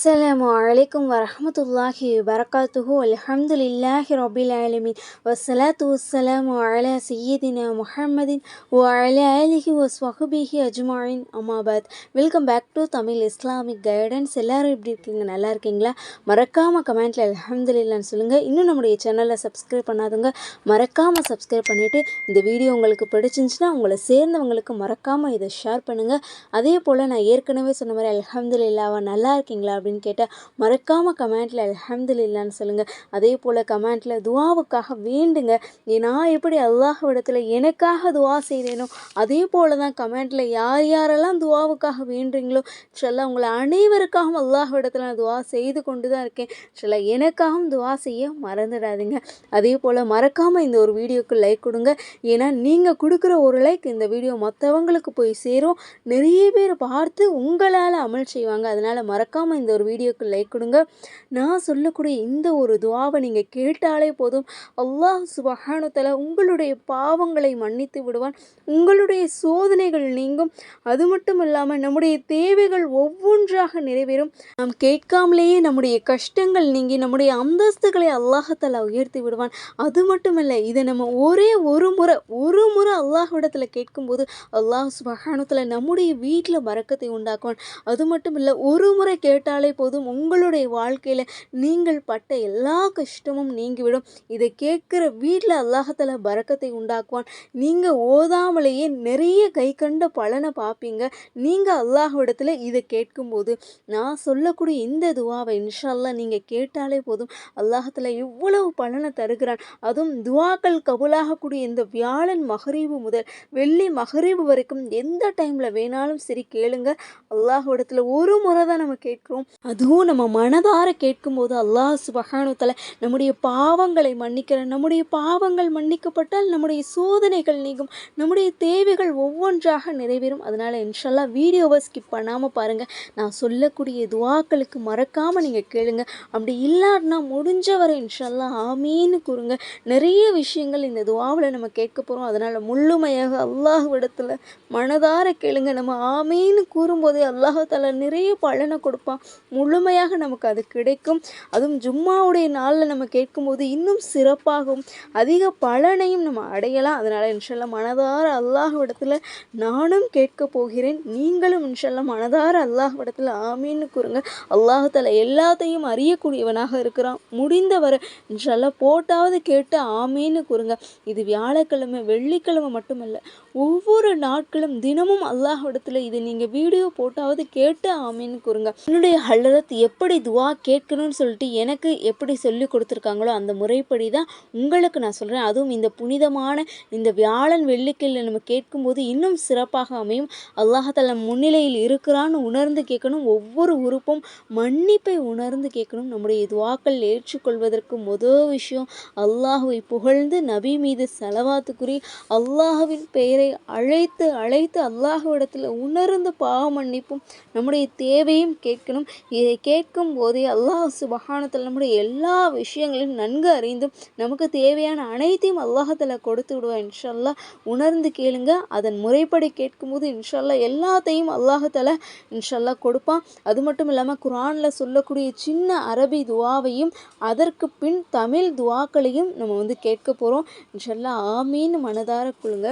அஸ்ஸலாமு அலைக்கும் வரமத்துல்லாஹி வரகாத்துஹு அலஹம்துலில்லாஹி ரபில் ஆலமின். வசலாத்து வசலாமு அலா சையதினா முஹம்மதின் ஓ அலா அலிஹி ஓ ஸ்வஹபிஹி அஜ்மாயின் அமாபாத் welcome back to Tamil Islamic guidance. எல்லோரும் எப்படி இருக்கீங்க? நல்லா இருக்கீங்களா? மறக்காமல் கமெண்ட்டில் அலஹம்துலில்லான்னு சொல்லுங்கள் இன்னும் நம்முடைய சேனலை சப்ஸ்கிரைப் பண்ணாதுங்க மறக்காமல் சப்ஸ்கிரைப் பண்ணிவிட்டு இந்த வீடியோ உங்களுக்கு பிடிச்சிருந்துச்சுன்னா உங்களை சேர்ந்தவங்களுக்கு மறக்காமல் இதை ஷேர் பண்ணுங்கள் அதே போல் நான் ஏற்கனவே சொன்ன மாதிரி அலஹம்துலில்லாவை நல்லா இருக்கீங்களா அப்படின்னு கேட்டால் மறக்காமல் கமெண்ட்டில் அல்ஹம்துலில்லான்னு சொல்லுங்கள் அதே போல் கமெண்ட்டில் துவாவுக்காக வேண்டுங்க. நான் எப்படி அல்லாஹ்விடத்தில் எனக்காக துவா செய்கிறேனோ அதே போல் தான் கமெண்ட்டில் யார் யாரெல்லாம் துவாவுக்காக வேண்டுறீங்களோ சொல்ல உங்களை அனைவருக்காகவும் அல்லாஹ்விடத்தில் நான் துவா செய்து கொண்டு தான் இருக்கேன். ஷல்லா எனக்காகவும் துவா செய்ய மறந்துடாதீங்க. அதே போல் மறக்காமல் இந்த ஒரு வீடியோக்கு லைக் கொடுங்க. ஏன்னா நீங்கள் கொடுக்குற ஒரு லைக் இந்த வீடியோ மற்றவங்களுக்கு போய் சேரும். நிறைய பேர் பார்த்து உங்களால் அமல் செய்வாங்க. அதனால் மறக்காமல் இந்த ஒரு வீடியோக்கு லைக் கொடுங்க. நான் சொல்லக்கூடிய இந்த ஒரு துவாவை நீங்கள் கேட்டாலே போதும். அல்லாஹ் சுபஹானுத்தல உங்களுடைய பாவங்களை மன்னித்து விடுவான். உங்களுடைய சோதனைகள் நீங்கும். அது மட்டும் இல்லாமல் நம்முடைய தேவைகள் ஒவ்வொன்றாக நிறைவேறும். நாம் கேட்காமலேயே நம்முடைய கஷ்டங்கள் நீங்கி நம்முடைய அந்தஸ்துகளை அல்லாஹத்தாலா உயர்த்தி விடுவான். அது மட்டுமல்ல இதை நம்ம ஒரே ஒரு முறை ஒரு முறை அல்லாஹ்விடத்தில் கேட்கும்போது அல்லாஹ் சுபஹானுத்தல நம்முடைய வீட்டில் மறக்கத்தை உண்டாக்குவான். அது மட்டும் இல்லை ஒரு முறை கேட்டாலே போதும். உங்களுடைய வாழ்க்கையில் நீங்கள் பட்ட எல்லா கஷ்டமும் நீங்கிவிடும். இதை கேட்குற வீட்டில் அல்லாஹத்தில் பறக்கத்தை உண்டாக்குவான். நீங்கள் ஓதாமலேயே நிறைய கை கண்ட பலனை பார்ப்பீங்க நீங்கள் அல்லாஹ்விடத்தில் இதை கேட்கும்போது நான் சொல்லக்கூடிய இந்த துவாவை இன்ஷால்லா நீங்கள் கேட்டாலே போதும். அல்லாஹத்தில் இவ்வளவு பலனை தருகிறான். அதுவும் துவாக்கள் கபுலாகக்கூடிய இந்த வியாழன் மகரீவு முதல் வெள்ளி மகரீவு வரைக்கும் எந்த டைமில் வேணாலும் சரி கேளுங்க. அல்லாஹ்விடத்தில் ஒரு முறை தான் நம்ம கேட்குறோம். அதுவும் நம்ம மனதார கேட்கும்போது அல்லாஹ் சுபஹானுத்தல நம்முடைய பாவங்களை மன்னிக்கிற நம்முடைய பாவங்கள் மன்னிக்கப்பட்டால் நம்முடைய சோதனைகள் நீங்கும் நம்முடைய தேவைகள் ஒவ்வொன்றாக நிறைவேறும். அதனால் இன்ஷல்லா வீடியோவை ஸ்கிப் பண்ணாமல் பாருங்கள் நான் சொல்லக்கூடிய துவாக்களுக்கு மறக்காமல் நீங்கள் கேளுங்க. அப்படி இல்லாட்டினா முடிஞ்ச வரை இன்ஷல்லா ஆமீன்னு கூறுங்க. நிறைய விஷயங்கள் இந்த துவாவில் நம்ம கேட்க போகிறோம் அதனால் முழுமையாக அல்லாஹ்விடத்தில் மனதார கேளுங்க. நம்ம ஆமீன்னு கூறும்போதே அல்லாஹால நிறைய பலனை கொடுப்பான். முழுமையாக நமக்கு அது கிடைக்கும். அதுவும் ஜும்மாவுடைய நாளில் நம்ம கேட்கும்போது இன்னும் சிறப்பாகவும் அதிக பலனையும் நம்ம அடையலாம். அதனால் இன்ஷல்ல மனதார அல்லாஹ்விடத்தில் நானும் கேட்க போகிறேன். நீங்களும் இன்ஷல்ல மனதார அல்லாஹ்விடத்தில் ஆமீன்னு கூறுங்க அல்லாஹால எல்லாத்தையும் அறியக்கூடியவனாக இருக்கிறான். முடிந்தவரை இன்ஷல்ல போட்டாவது கேட்டு ஆமீன்னு கூறுங்க இது வியாழக்கிழமை வெள்ளிக்கிழமை மட்டுமல்ல ஒவ்வொரு நாட்களும் தினமும் அல்லாஹிடத்தில் இது நீங்கள் வீடியோ போட்டாவது கேட்டு ஆமின்னு கூறுங்க. என்னுடைய ஹல்லரத் எப்படி துவா கேட்கணும்னு சொல்லிட்டு எனக்கு எப்படி சொல்லி கொடுத்துருக்காங்களோ அந்த முறைப்படி தான் உங்களுக்கு நான் சொல்கிறேன் அதுவும் இந்த புனிதமான இந்த வியாழன் வெள்ளிக்கிழமை நம்ம கேட்கும்போது இன்னும் சிறப்பாக அமையும். அல்லாஹால முன்னிலையில் இருக்கிறான்னு உணர்ந்து கேட்கணும். ஒவ்வொரு உறுப்பும் மன்னிப்பை உணர்ந்து கேட்கணும். நம்முடைய துவாக்கள் ஏற்றுக்கொள்வதற்கு முதல் விஷயம் அல்லாஹுவை புகழ்ந்து நபி மீது செலவாத்துக்குறி அல்லாஹுவின் பெயரை அவரை அழைத்து அழைத்து அல்லாஹ்விடத்தில் உணர்ந்து பாவ மன்னிப்பும் நம்முடைய தேவையும் கேட்கணும். இதை கேட்கும் போதே அல்லாஹ் சுபஹானத்தில் நம்முடைய எல்லா விஷயங்களையும் நன்கு அறிந்தும் நமக்கு தேவையான அனைத்தையும் அல்லாஹத்தில் கொடுத்து விடுவார் இன்ஷல்லா உணர்ந்து கேளுங்க. அதன் முறைப்படி கேட்கும்போது இன்ஷல்லா எல்லாத்தையும் அல்லாஹத்தில் இன்ஷல்லா கொடுப்பான். அது மட்டும் இல்லாமல் குரானில் சொல்லக்கூடிய சின்ன அரபி துவாவையும் அதற்கு பின் தமிழ் துவாக்களையும் நம்ம வந்து கேட்க போகிறோம் இன்ஷல்லா ஆமீன். மனதார குழுங்க கொள்ளுங்க.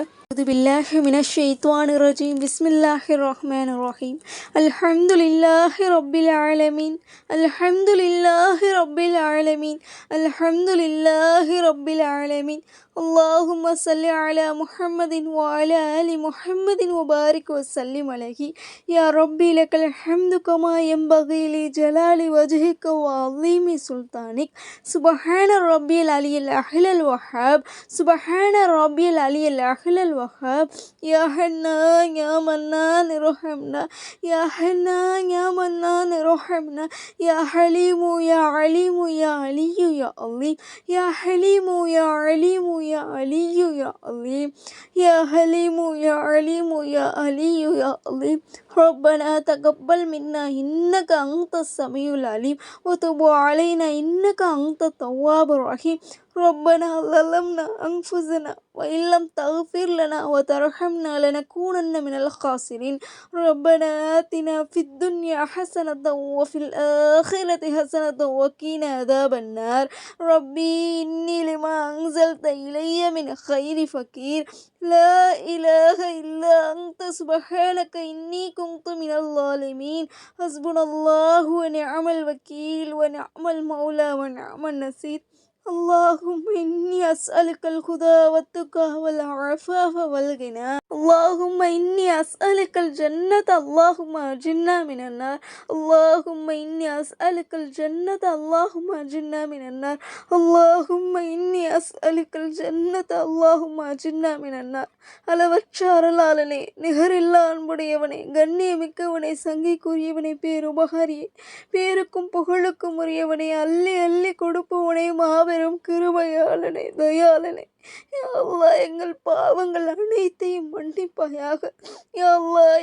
بالله من الشيطان الرجيم. بسم الله الرحمن الرحيم. الحمد لله رب العالمين. الحمد لله رب العالمين. الحمد لله رب العالمين. اللهم صل على محمد وعلى آل محمد وبارك وسلم عليه. يا ربي لك الحمد كما ينبغي لجلال وجهك وعظيم سلطانك. سبحان ربي العلي الأعلى الوهاب. سبحان ربي العلي الأعلى الوهاب. يا حنان يا منان ارحمنا يا حنان يا منان ارحمنا يا حليم يا عليم يا علي يا عليم يا حليم يا عليم يا علي يا عليم يا حليم يا عليم يا علي يا عليم ربنا تقبل منا إنك أنت السميع العليم. وتب علينا إنك أنت التواب الرحيم. ربنا ظلمنا أنفسنا وإن لم تغفر لنا وترحمنا لنكونن من الخاسرين. ربنا آتنا في الدنيا حسنة وفي الآخرة حسنة وقنا عذاب النار. ربي إني لما أنزلت إلي من خير فقير. لا إله إلا أنت سبحانك إني كنت من الظالمين. حسبنا الله ونعم الوكيل ونعم المولى ونعم النصير. اللهم إني أسألك الهدى والتقى والعفاف والغنى اللهم إني أسألك الجنة اللهم أجرنا من النار اللهم إني أسألك الجنة اللهم أجرنا من النار اللهم إني أسألك الجنة اللهم أجرنا من النار அளவற்ற அருளாளனே நிகரில்லா அன்புடையவனே கண்ணியமிக்கவனே சங்கைக்குரியவனே பேருபகாரியே பேருக்கும் புகழுக்கும் உரியவனே அள்ளி அள்ளி கொடுப்பவனே மாபெரும் கிருபையாளனே கிருபையாளனை தயாளனை. அல்லாஹ் எங்கள் பாவங்கள் அனைத்தையும் மன்னிப்பாயாக. யா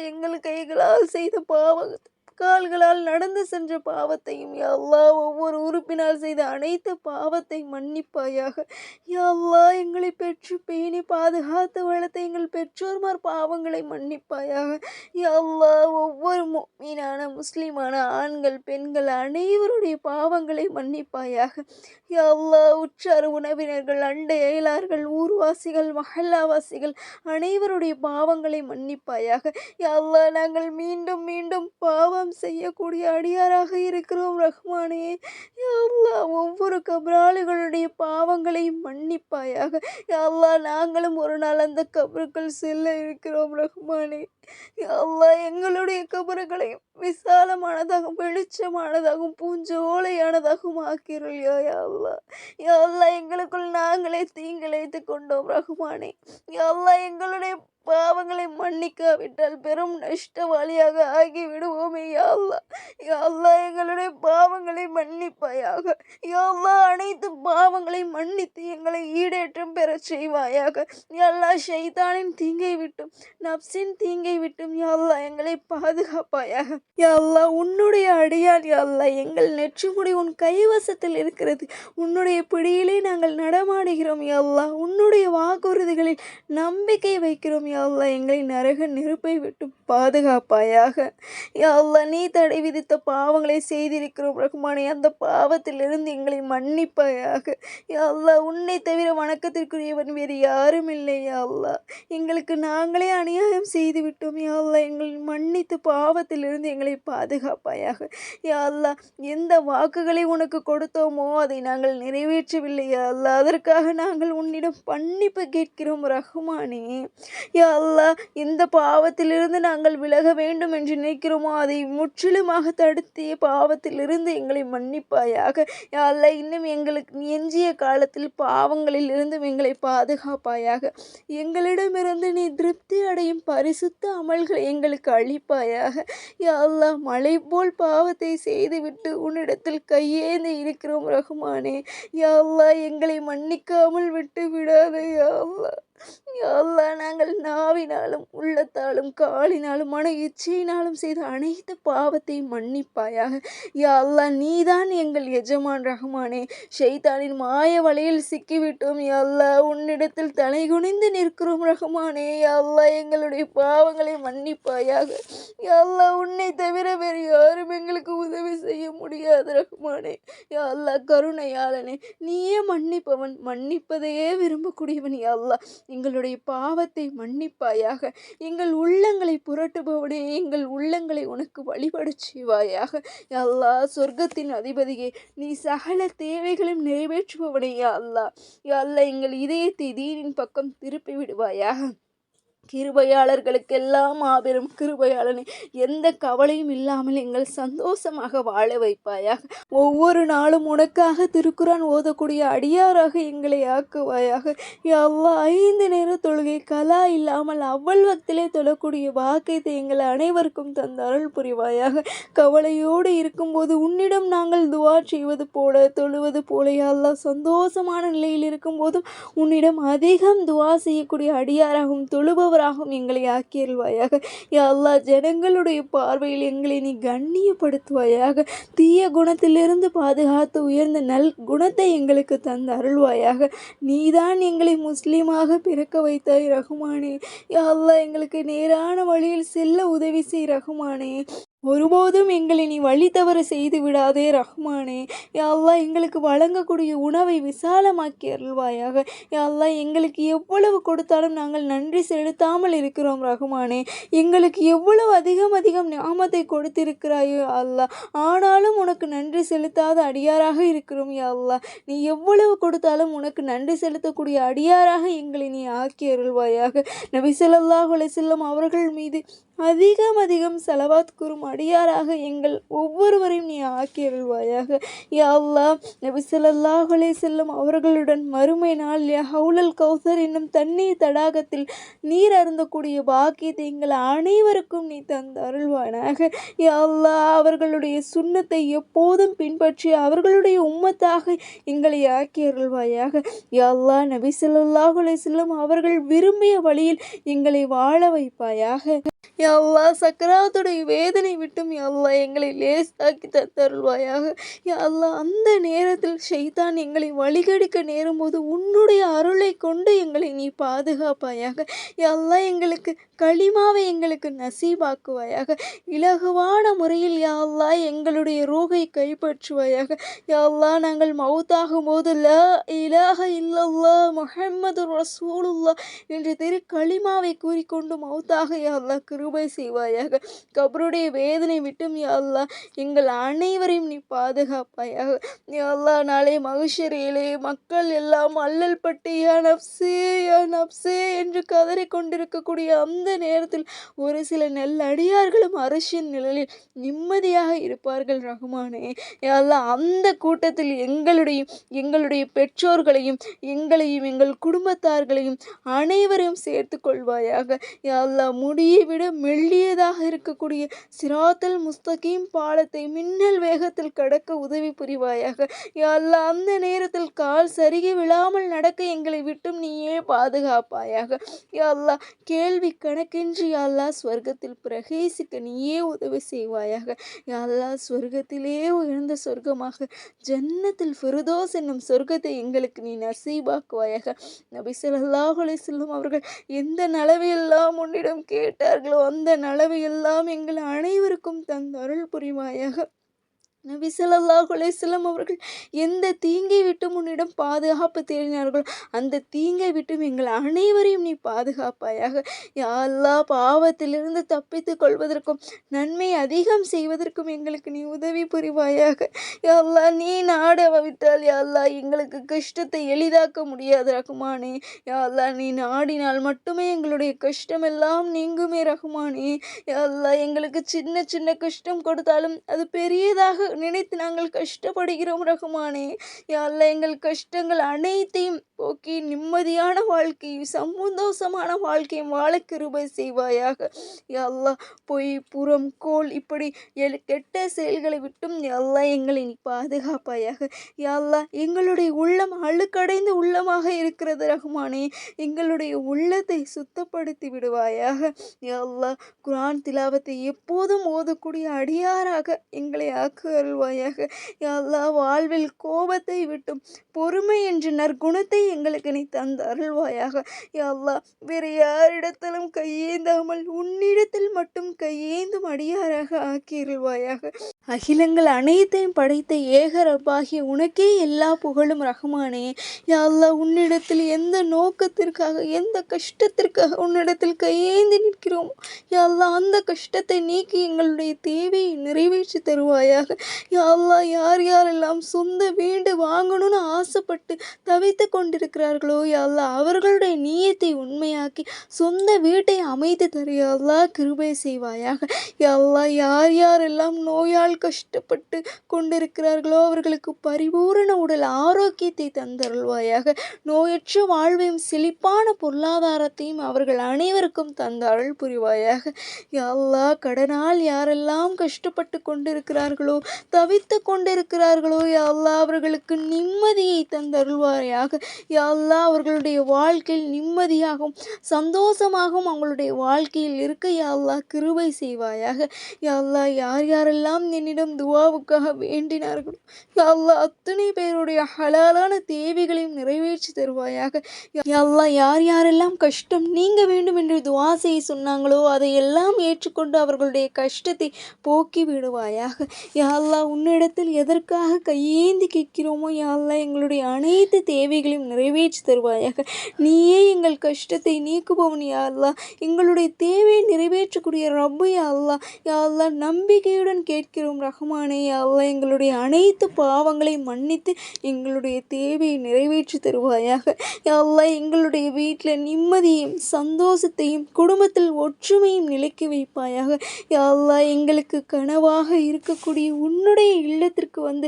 எங்கள் கைகளால் செய்த பாவங்கள் கால்களால் நடந்து சென்ற பாவத்தையும் எல்லா ஒவ்வொரு உறுப்பினால் செய்த அனைத்து பாவத்தை மன்னிப்பாயாக. எல்லா எங்களை பெற்று பேணி பாதுகாத்து வளர்த்த எங்கள் பெற்றோர்மார் பாவங்களை மன்னிப்பாயாக. எல்லா ஒவ்வொரு மீனான முஸ்லீமான ஆண்கள் பெண்கள் அனைவருடைய பாவங்களை மன்னிப்பாயாக. எல்லா உற்றார் உணவினர்கள் அண்டை அயலார்கள் ஊர்வாசிகள் மஹல்லாவாசிகள் அனைவருடைய பாவங்களை மன்னிப்பாயாக. யா நாங்கள் மீண்டும் மீண்டும் பாவம் செய்யக்கூடிய அடியாராக இருக்கிறோம் ரஹ்மானே. எல்லா ஒவ்வொரு கபராளிகளுடைய பாவங்களையும் மன்னிப்பாயாக. எல்லா நாங்களும் ஒரு நாள் அந்த கபருக்குள் செல்ல இருக்கிறோம் ரஹ்மானே. எல்லா எங்களுடைய கபறுகளையும் விசாலமானதாகவும் வெளிச்சமானதாகவும் பூஞ்சோலையானதாகவும் ஆக்கிருள் யா யா எங்களுக்குள் நாங்களே தீங்கிழைத்து கொண்டோம் ரஹ்மானே. எல்லா எங்களுடைய பாவங்களை மன்னிக்காவிட்டால் பெரும் நஷ்டவாளியாக ஆகிவிடுவோமே. யாழ்லா யாழ்லா எங்களுடைய பாவங்களை மன்னிப்பாயாக. யாழ்லா அனைத்து பாவங்களை மன்னித்து எங்களை ஈடேற்றம் பெறச் செய்வாயாக. யாழ்லா அல்லாஹ் தீங்கை விட்டும் நப்சின் தீங்கை விட்டும் யாழ்லா எங்களை பாதுகாப்பாயாக. யாழ்லா உன்னுடைய அடியால் யாழ்லா எங்கள் நெற்றிமுடி உன் கைவசத்தில் இருக்கிறது. உன்னுடைய பிடியிலே நாங்கள் நடமாடுகிறோம் யாழ்லா உன்னுடைய வாக்குறுதிகளில் நம்பிக்கை வைக்கிறோம் யா எங்களை நரக நெருப்பை விட்டு பாதுகாப்பாயாக. யா நீ தடை விதித்த பாவங்களை செய்திருக்கிறோம் ரகுமானே அந்த பாவத்திலிருந்து எங்களை மன்னிப்பாயாக. யா உன்னை தவிர வணக்கத்திற்குரியவன் வேறு யாரும் இல்லை யா அல்லாஹ் எங்களுக்கு நாங்களே அநியாயம் செய்து விட்டோம் எங்களை மன்னித்து பாவத்திலிருந்து எங்களை பாதுகாப்பாயாக. யா அல்லாஹ் எந்த வாக்குகளை உனக்கு கொடுத்தோமோ அதை நாங்கள் நிறைவேற்றவில்லை யா அதற்காக நாங்கள் உன்னிடம் மன்னிப்பு கேட்கிறோம் ரஹ்மானே. யா அல்லாஹ் இந்த பாவத்திலிருந்து நாங்கள் விலக வேண்டும் என்று நினைக்கிறோமோ அதை முற்றிலுமாக தடுத்திய பாவத்திலிருந்து எங்களை மன்னிப்பாயாக. யா அல்லாஹ் இன்னும் எங்களுக்கு எஞ்சிய காலத்தில் பாவங்களில் இருந்தும் எங்களை பாதுகாப்பாயாக. எங்களிடமிருந்து நீ திருப்தி அடையும் பரிசுத்த அமல்களை எங்களுக்கு அளிப்பாயாக. யா அல்லாஹ் மலை போல் பாவத்தை செய்துவிட்டு உன்னிடத்தில் கையேந்து இருக்கிறோம் ரஹ்மானே யா அல்லாஹ் எங்களை மன்னிக்காமல் விட்டு விடாதே யா அல்லாஹ் அல்லா நாங்கள் நாவினாலும் உள்ளத்தாலும் காலினாலும் மன இச்சையினாலும் செய்த அனைத்து பாவத்தையும் மன்னிப்பாயாக. யா அல்லாஹ் நீதான் எங்கள் எஜமான் ரஹ்மானே. ஷைத்தானின் மாய வலையில் சிக்கிவிட்டோம். யா உன்னிடத்தில் தலை குனிந்து நிற்கிறோம் ரஹ்மானே. யா எங்களுடைய பாவங்களை மன்னிப்பாயாக. யா உன்னை தவிர வேறு யாரும் எங்களுக்கு உதவி செய்ய ரஹ்மானே யா அல்லா கருணையாளனே. நீயே மன்னிப்பவன். மன்னிப்பதையே விரும்பக்கூடியவன் யா எங்களுடைய பாவத்தை மன்னிப்பாயாக. எங்கள் உள்ளங்களை புரட்டுபவனே. எங்கள் உள்ளங்களை உனக்கு வழிபட செய்வாயாக யா சொர்க்கத்தின் அதிபதியே நீ சகல தேவைகளையும் நிறைவேற்றுபவனே யா அல்லா யா எங்கள் இதயத்தை தீனின் பக்கம் திருப்பி விடுவாயாக கிருபையாளர்களுக்கெல்லாம் மாபெரும் கிருபையாளனே. எந்த கவலையும் இல்லாமல் எங்கள் சந்தோஷமாக வாழ வைப்பாயாக. ஒவ்வொரு நாளும் உனக்காக திருக்குறான் ஓதக்கூடிய அடியாராக எங்களை ஆக்குவாயாக. எவ்வளோ ஐந்து நேர தொழுகை கலா இல்லாமல் அவ்வளவத்திலே தொழக்கூடிய வாக்கைத்தை எங்கள் அனைவருக்கும் தந்த அருள் புரிவாயாக. கவலையோடு இருக்கும்போது உன்னிடம் நாங்கள் துவா செய்வது போல தொழுவது போல எல்லாம் சந்தோஷமான நிலையில் இருக்கும்போதும் உன்னிடம் அதிகம் துவா செய்யக்கூடிய அடியாராகவும் தொழுபவர் சிறந்தவராகவும் எங்களை ஆக்கியல்வாயாக எல்லா அல்லாஹ் ஜனங்களுடைய பார்வையில் எங்களை நீ கண்ணியப்படுத்துவாயாக. தீய குணத்திலிருந்து பாதுகாத்து உயர்ந்த நல் குணத்தை எங்களுக்கு தந்து அருள்வாயாக. நீதான் எங்களை முஸ்லீமாக பிறக்க வைத்தாய் ரகுமானே. யா அல்லாஹ் எங்களுக்கு நேரான வழியில் செல்ல உதவி செய் ரகுமானே. ஒருபோதும் எங்களை நீ வழி தவற செய்து விடாதே ரஹ்மானே. யா எங்களுக்கு வழங்கக்கூடிய உணவை விசாலமாக்கி அருள்வாயாக. யா அல்லாஹ் எங்களுக்கு எவ்வளவு கொடுத்தாலும் நாங்கள் நன்றி செலுத்தாமல் இருக்கிறோம் ரஹ்மானே. எங்களுக்கு எவ்வளவு அதிகம் அதிகம் ஞாபத்தை கொடுத்திருக்கிறாயோ அல்லா அல்லாஹ். ஆனாலும் உனக்கு நன்றி செலுத்தாத அடியாராக இருக்கிறோம் யா அல்லாஹ். நீ எவ்வளவு கொடுத்தாலும் உனக்கு நன்றி செலுத்தக்கூடிய அடியாராக எங்களை நீ ஆக்கி அருள்வாயாக. நபிசல்லாஹ் செல்லும் அவர்கள் மீது அதிகம் அதிகம் செலவாத் கூறும் அடியாராக எங்கள் ஒவ்வொருவரையும் நீ ஆக்கி அருள்வாயாக யா அல்லாஹ் நபி ஸல்லல்லாஹு செல்லும் அவர்களுடன் மறுமை நாள் ஹவுலல் கௌசர் என்னும் தண்ணீர் தடாகத்தில் நீர் அருந்தக்கூடிய பாக்கியத்தை எங்கள் அனைவருக்கும் நீ தந்து அருள்வானாக. யா அவர்களுடைய சுண்ணத்தை எப்போதும் பின்பற்றி அவர்களுடைய உம்மத்தாக எங்களை ஆக்கி அருள்வாயாக யா அல்லாஹ் நபி ஸல்லல்லாஹு செல்லும் அவர்கள் விரும்பிய வழியில் எங்களை வாழ வைப்பாயாக. எல்லா சக்கராத்துடைய வேதனை விட்டும் எல்லாம் எங்களை லேசாக்கி தந்தருள்வாயாக யா அந்த நேரத்தில் ஷைதான் எங்களை வழிகெடுக்க நேரும்போது உன்னுடைய அருளை கொண்டு எங்களை நீ பாதுகாப்பாயாக. எல்லாம் எங்களுக்கு களிமாவை எங்களுக்கு நசீபாக்குவாயாக. இலகுவான முறையில் யா எங்களுடைய ரூகை கைப்பற்றுவாயாக. யா நாங்கள் மவுத்தாகும் போது ல இலாஹ இல்லல்லா முஹம்மது ரசூலுல்லா என்று திரு களிமாவை கூறிக்கொண்டு மௌத்தாக யா கிரு கிருபை செய்வாயாக. கபருடைய வேதனை விட்டும் யாழ்லா எங்கள் அனைவரையும் நீ பாதுகாப்பாயாக. யாழ்லா நாளை மகிஷரியிலே மக்கள் எல்லாம் அல்லல் பட்டு யா நப்சே யா நப்சே என்று கதறி கொண்டிருக்கக்கூடிய அந்த நேரத்தில் ஒரு சில நல்லடியார்களும் அரசின் நிழலில் நிம்மதியாக இருப்பார்கள் ரகுமானே. யா அந்த கூட்டத்தில் எங்களுடையும் எங்களுடைய பெற்றோர்களையும் எங்களையும் எங்கள் குடும்பத்தார்களையும் அனைவரையும் சேர்த்து கொள்வாயாக. யாழ்லா முடியை விட மெல்லியதாக இருக்கக்கூடிய சிராத்தல் முஸ்தகீம் பாலத்தை மின்னல் வேகத்தில் கடக்க உதவி புரிவாயாக. யா அந்த நேரத்தில் கால் சருகி விழாமல் நடக்க எங்களை விட்டும் நீயே பாதுகாப்பாயாக. யா அல்லாஹ் கேள்வி கணக்கின்றி யா ஸ்வர்க்கத்தில் பிரகேசிக்க நீயே உதவி செய்வாயாக. யா ஸ்வர்க்கத்திலே உயர்ந்த சொர்க்கமாக ஜன்னத்தில் ஃபிருதோஸ் என்னும் சொர்க்கத்தை எங்களுக்கு நீ நசீபாக்குவாயாக நபி ஸல்லல்லாஹு செல்லும் அவர்கள் எந்த நலவையெல்லாம் உன்னிடம் கேட்டார்களோ அந்த நலவையெல்லாம் எங்கள் அனைவருக்கும் தந்த அருள் புரிவாயாக. நபி ஸல்லல்லாஹு அலைஹி அவர்கள் எந்த தீங்கை விட்டும் உன்னிடம் பாதுகாப்பு தேடினார்கள் அந்த தீங்கை விட்டும் எங்கள் அனைவரையும் நீ பாதுகாப்பாயாக. எல்லா பாவத்திலிருந்து தப்பித்துக் கொள்வதற்கும் நன்மை அதிகம் செய்வதற்கும் எங்களுக்கு நீ உதவி புரிவாயாக. யா நீ நாட விட்டால் யா எங்களுக்கு கஷ்டத்தை எளிதாக்க முடியாது ரகுமானே யா நீ நாடினால் மட்டுமே எங்களுடைய கஷ்டம் எல்லாம் நீங்குமே ரகுமானே எல்லா எங்களுக்கு சின்ன சின்ன கஷ்டம் கொடுத்தாலும் அது பெரியதாக நினைத்து நாங்கள் கஷ்டப்படுகிறோம் ரகுமானே. யாரில் எங்கள் கஷ்டங்கள் அனைத்தையும் போக்கி நிம்மதியான வாழ்க்கையும் சந்தோஷமான வாழ்க்கையும் வாழ கிருபை செய்வாயாக. எல்லா பொய் புறம் கோல் இப்படி கெட்ட செயல்களை விட்டும் எல்லாம் எங்களை நீ பாதுகாப்பாயாக. எல்லாம் எங்களுடைய உள்ளம் அழுக்கடைந்த உள்ளமாக இருக்கிறது ரகுமானே. எங்களுடைய உள்ளத்தை சுத்தப்படுத்தி விடுவாயாக. எல்லா குரான் திலாவத்தை எப்போதும் ஓதக்கூடிய அடியாராக எங்களை ஆக்குகிற அருள்வாயாக யா வாழ்வில் கோபத்தை விட்டும் பொறுமை என்ற நற்குணத்தை எங்களுக்கு நீ தந்த அருள்வாயாக யா வேறு யாரிடத்திலும் கையேந்தாமல் உன்னிடத்தில் மட்டும் கையேந்தும் அடியாராக ஆக்கி அருள்வாயாக அகிலங்கள் அனைத்தையும் படைத்த ஏகரப்பாகிய உனக்கே எல்லா புகழும் ரஹ்மானே யா உன்னிடத்தில் எந்த நோக்கத்திற்காக எந்த கஷ்டத்திற்காக உன்னிடத்தில் கையேந்தி நிற்கிறோம் யா அந்த கஷ்டத்தை நீக்கி எங்களுடைய தேவையை நிறைவேற்றி தருவாயாக. எல்லாம் யார் யாரெல்லாம் சொந்த வீடு வாங்கணும்னு ஆசைப்பட்டு தவித்து கொண்டிருக்கிறார்களோ எல்லாம் அவர்களுடைய நீயத்தை உண்மையாக்கி சொந்த வீட்டை அமைத்து தரு யா கிருபை செய்வாயாக எல்லாம் யார் யாரெல்லாம் நோயால் கஷ்டப்பட்டு கொண்டிருக்கிறார்களோ அவர்களுக்கு பரிபூரண உடல் ஆரோக்கியத்தை தந்தருள்வாயாக. நோயற்ற வாழ்வையும் செழிப்பான பொருளாதாரத்தையும் அவர்கள் அனைவருக்கும் தந்த அருள் புரிவாயாக. எல்லா கடனால் யாரெல்லாம் கஷ்டப்பட்டு கொண்டிருக்கிறார்களோ தவித்து கொண்டிருக்கிறார்களோ? எல்லா அவர்களுக்கு நிம்மதியை தந்தருள்வாயாக யா அவர்களுடைய வாழ்க்கையில் நிம்மதியாகவும் சந்தோஷமாகவும் அவங்களுடைய வாழ்க்கையில் இருக்க எல்லா கிருபை செய்வாயாக. எல்லா யார் யாரெல்லாம் என்னிடம் துவாவுக்காக வேண்டினார்களோ எல்லா அத்தனை பேருடைய ஹலாலான தேவைகளையும் நிறைவேற்றி தருவாயாக. யா யார் யாரெல்லாம் கஷ்டம் நீங்க வேண்டும் என்று துவா செய்ய சொன்னாங்களோ அதையெல்லாம் ஏற்றுக்கொண்டு அவர்களுடைய கஷ்டத்தை போக்கி விடுவாயாக. யா அல்லாஹ் உன்னிடத்தில் எதற்காக கையேந்தி கேட்கிறோமோ யா அல்லாஹ் எங்களுடைய அனைத்து தேவைகளையும் நிறைவேற்றி தருவாயாக. நீயே எங்கள் கஷ்டத்தை நீக்குபவன் யா அல்லாஹ் எங்களுடைய தேவையை நிறைவேற்றக்கூடிய ரப்பு யா அல்லாஹ் அல்லாஹ் நம்பிக்கையுடன் கேட்கிறோம் ரஹ்மானே யா அல்லாஹ் எங்களுடைய அனைத்து பாவங்களை மன்னித்து எங்களுடைய தேவையை நிறைவேற்றி தருவாயாக. யா அல்லாஹ் எங்களுடைய வீட்டில் நிம்மதியும் சந்தோஷத்தையும் குடும்பத்தில் ஒற்றுமையும் நிலைக்க வைப்பாயாக. யா அல்லாஹ் எங்களுக்கு கனவாக இருக்கக்கூடிய உன்னுடைய இல்லத்திற்கு வந்து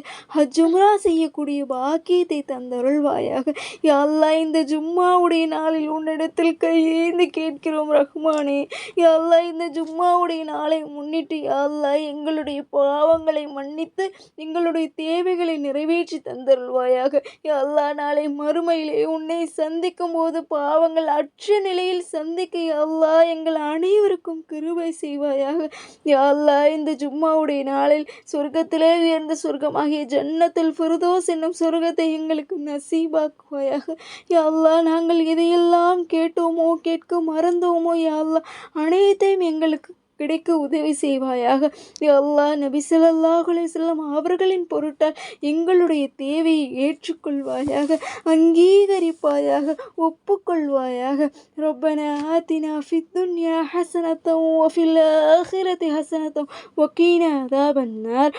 ஜும்ரா செய்யக்கூடிய பாக்கியத்தை தந்தருள்வாயாக. யா இந்த ஜும்மாவுடைய நாளில் உன்னிடத்தில் கையேந்து கேட்கிறோம் ரஹ்மானே. யா இந்த ஜும்மாவுடைய நாளை முன்னிட்டு யா அல்லாஹ் எங்களுடைய பாவங்களை மன்னித்து எங்களுடைய தேவைகளை நிறைவேற்றி தந்தருள்வாயாக. யா நாளை மறுமையிலே உன்னை சந்திக்கும் போது பாவங்கள் அற்ற நிலையில் சந்திக்க யா அல்லாஹ் எங்கள் அனைவருக்கும் கிருபை செய்வாயாக. யா இந்த ஜும்மாவுடைய நாளில் சொர்க்கத்திலே உயர்ந்த சொர்க்கமாகிய ஜன்னத்தில் ஃபிர்தோஸ் என்னும் சொர்க்கத்தை எங்களுக்கு நசீபாக்குவாயாக. யாழ்லா நாங்கள் இதையெல்லாம் கேட்டோமோ கேட்க மறந்தோமோ யா அனைத்தையும் எங்களுக்கு கிடைக்க உதவி செய்வாயாக. அல்லா நபி சொல்லாஹலை செல்லம் அவர்களின் பொருட்டால் எங்களுடைய தேவையை ஏற்றுக்கொள்வாயாக அங்கீகரிப்பாயாக ஒப்புக்கொள்வாயாக. ரொப்பன ஆத்தினா ஃபித்துன்யா ஹசனத்தம் ஒஃபில் ஆஹிரத்தி ஹசனத்தம் ஒக்கீனா அதாபன்னார்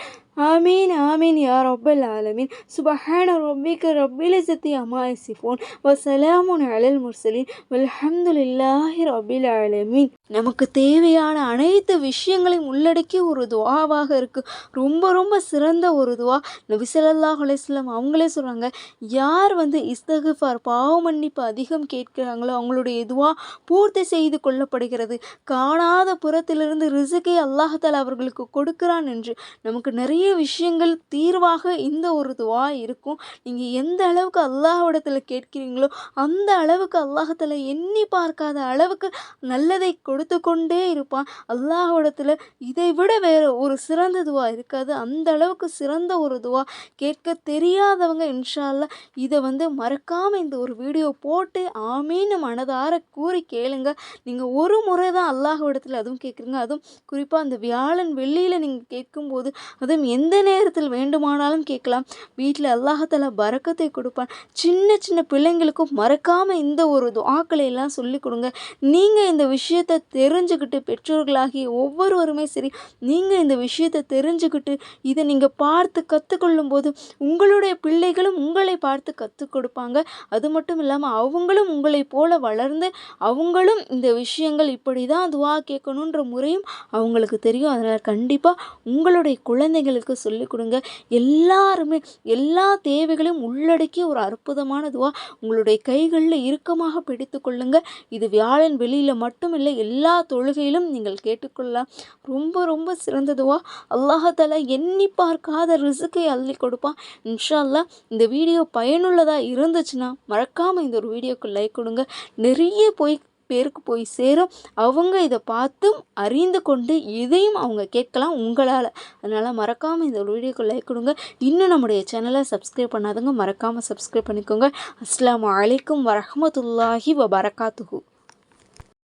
ஆமீன் ஆமீன் யா ரொப்பல் ஆலமீன். சுபஹான ரொப்பிக்கு ரொப்பில் இசத்தி அம்மா இசிஃபோன் வசலாமுன் அலல் முர்சலின். வல்ஹம்துலில்லாஹி ரொப்பில் ஆலமீன். நமக்கு தேவையான அனைத்து விஷயங்களையும் உள்ளடக்கிய ஒரு துவாவாக இருக்குது ரொம்ப ரொம்ப சிறந்த ஒரு துவா. நபிசல்லா அலையம் அவங்களே சொல்கிறாங்க யார் வந்து இஸ்தகுஃபார் பாவ மன்னிப்பு அதிகம் கேட்கிறாங்களோ அவங்களுடைய இதுவாக பூர்த்தி செய்து கொள்ளப்படுகிறது. காணாத புறத்திலிருந்து ரிசுக்கை அல்லாஹால அவர்களுக்கு கொடுக்கிறான் என்று நமக்கு நிறைய விஷயங்கள் தீர்வாக இந்த ஒரு துவா இருக்கும். நீங்கள் எந்த அளவுக்கு அல்லாஹ்விடத்தில் கேட்கிறீங்களோ அந்த அளவுக்கு அல்லாஹத்தில் எண்ணி பார்க்காத அளவுக்கு நல்லதை கொடுத்து கொண்டே இருப்பான். அல்லாஹ்விடத்தில் இதை விட வேற ஒரு சிறந்த துவா இருக்காது. அந்த அளவுக்கு சிறந்த ஒரு துவா கேட்க தெரியாதவங்க இன்ஷால்ல இதை வந்து மறக்காமல் இந்த ஒரு வீடியோ போட்டு ஆமீன்னு மனதார கூறி கேளுங்க. நீங்கள் ஒரு முறை தான் அல்லாஹ் இடத்துல அதுவும் கேட்குறீங்க. அதுவும் குறிப்பாக அந்த வியாழன் வெள்ளியில் நீங்கள் கேட்கும்போது அதுவும் எந்த நேரத்தில் வேண்டுமானாலும் கேட்கலாம். வீட்டில் அல்லாஹால பறக்கத்தை கொடுப்பான். சின்ன சின்ன பிள்ளைங்களுக்கும் மறக்காமல் இந்த ஒரு துவாக்களை எல்லாம் சொல்லி கொடுங்க. நீங்கள் இந்த விஷயத்தை தெரிஞ்சுக்கிட்டு பெற்றோர்களாகிய ஒவ்வொருவருமே சரி நீங்கள் இந்த விஷயத்தை தெரிஞ்சுக்கிட்டு இதை நீங்கள் பார்த்து கற்றுக்கொள்ளும் போது உங்களுடைய பிள்ளைகளும் உங்களை பார்த்து கற்றுக் கொடுப்பாங்க. அது மட்டும் இல்லாமல் அவங்களும் உங்களை போல வளர்ந்து அவங்களும் இந்த விஷயங்கள் இப்படி தான் துவா கேட்கணுன்ற முறையும் அவங்களுக்கு தெரியும். அதனால் கண்டிப்பாக உங்களுடைய குழந்தைகளுக்கு சொல்லிக் கொடுங்க. எல்லாருமே எல்லா தேவைகளையும் உள்ளடக்கிய ஒரு அற்புதமான துவா உங்களுடைய கைகளில் இறுக்கமாக பிடித்து கொள்ளுங்க. இது வியாழன் வெளியில் மட்டும் இல்லை எல்லா தொழுகையிலும் நீங்கள் கேட்டுக்கொள்ளலாம். ரொம்ப ரொம்ப சிறந்த துவா அல்லாஹால எண்ணி பார்க்காத ரிசுக்கை அள்ளி கொடுப்பான். இன்ஷா அல்லாஹ் இந்த வீடியோ பயனுள்ளதாக இருந்துச்சுன்னா மறக்காமல் இந்த ஒரு வீடியோக்கு லைக் கொடுங்க. நிறைய போய் பேருக்கு போய் சேரும். அவங்க இதை பார்த்தும் அறிந்து கொண்டு இதையும் அவங்க கேட்கலாம் உங்களால். அதனால் மறக்காமல் இந்த ஒரு வீடியோக்கு லைக் கொடுங்க. இன்னும் நம்முடைய சேனலை சப்ஸ்கிரைப் பண்ணாதவங்க மறக்காமல் சப்ஸ்கிரைப் பண்ணிக்கோங்க. அஸ்ஸலாமு அலைக்கும் வ வபரகாத்துஹு.